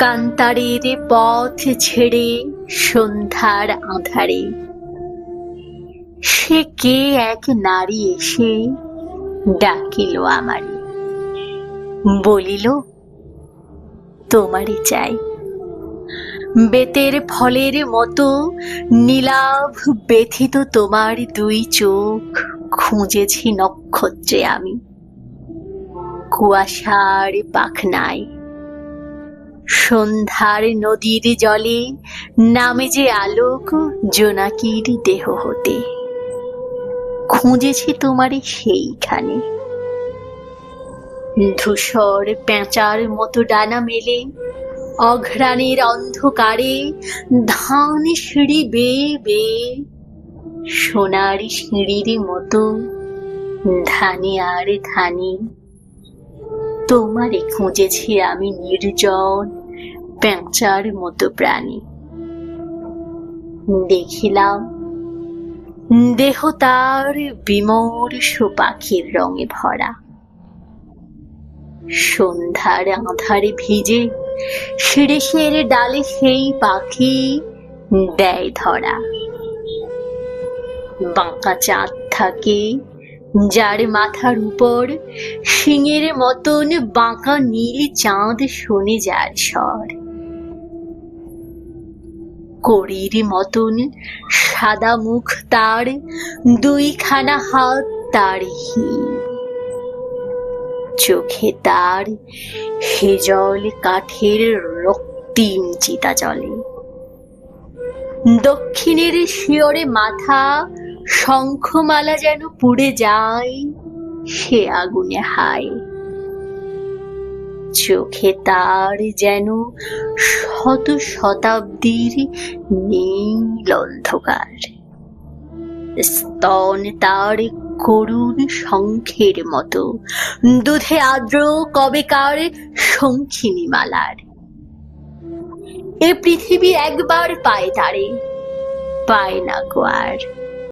কান্তারের পথ ছেড়ে সন্ধ্যার আধারে। সে কে এক নারী এসে ডাকিল আমারে। বলিল, তোমারই চাই। বেতের ফলের মতো নীলাভ ব্যথিত তোমার দুই চোখ খুঁজেছি নক্ষত্রে আমি। কুয়াশার পাখনায় সন্ধ্যার নদীর জলে নামে যে আলোক জোনাকির দেহ হতে। খুঁজেছি তোমারে সেইখানে। ধূসর পেঁচার মতো ডানা মেলে অঘ্রাণের অন্ধকারে ধান সিঁড়ি বেয়ে বেয়ে সোনার সিঁড়ির মতো ধানে আর ধানে। তোমারে খুঁজেছি আমি নির্জন পেঁচার মতো প্রাণী। দেখিলাম দেহ তার বিমর্ষ পাখির রঙে ভরা। সন্ধ্যার আধারে ভিজে শিরেশের ডালে সেই পাখি দেয় ধরা। বাঁকা চাঁদ থাকে যার মাথার উপর সিংহের মতন বাঁকা নীল চাঁদ শোনে যার স্বর। কড়ির মতন, সাদা মুখ তার, দুইখানা হাত তার চোখে তার হেজল কাঠের রক্তিম চিতা জলে। দক্ষিণের শিয়রে মাথা, শঙ্খমালা যেন পুড়ে যায়, সে আগুনে হায়। চোখে তার যেন শত শতাব্দীর নীল অন্ধকার। স্তন তার করুণ শঙ্খের মতো। দুধে আর্দ্র কবেকার শঙ্খিনী মালার এ পৃথিবী একবার পায় তারে, পায় না আর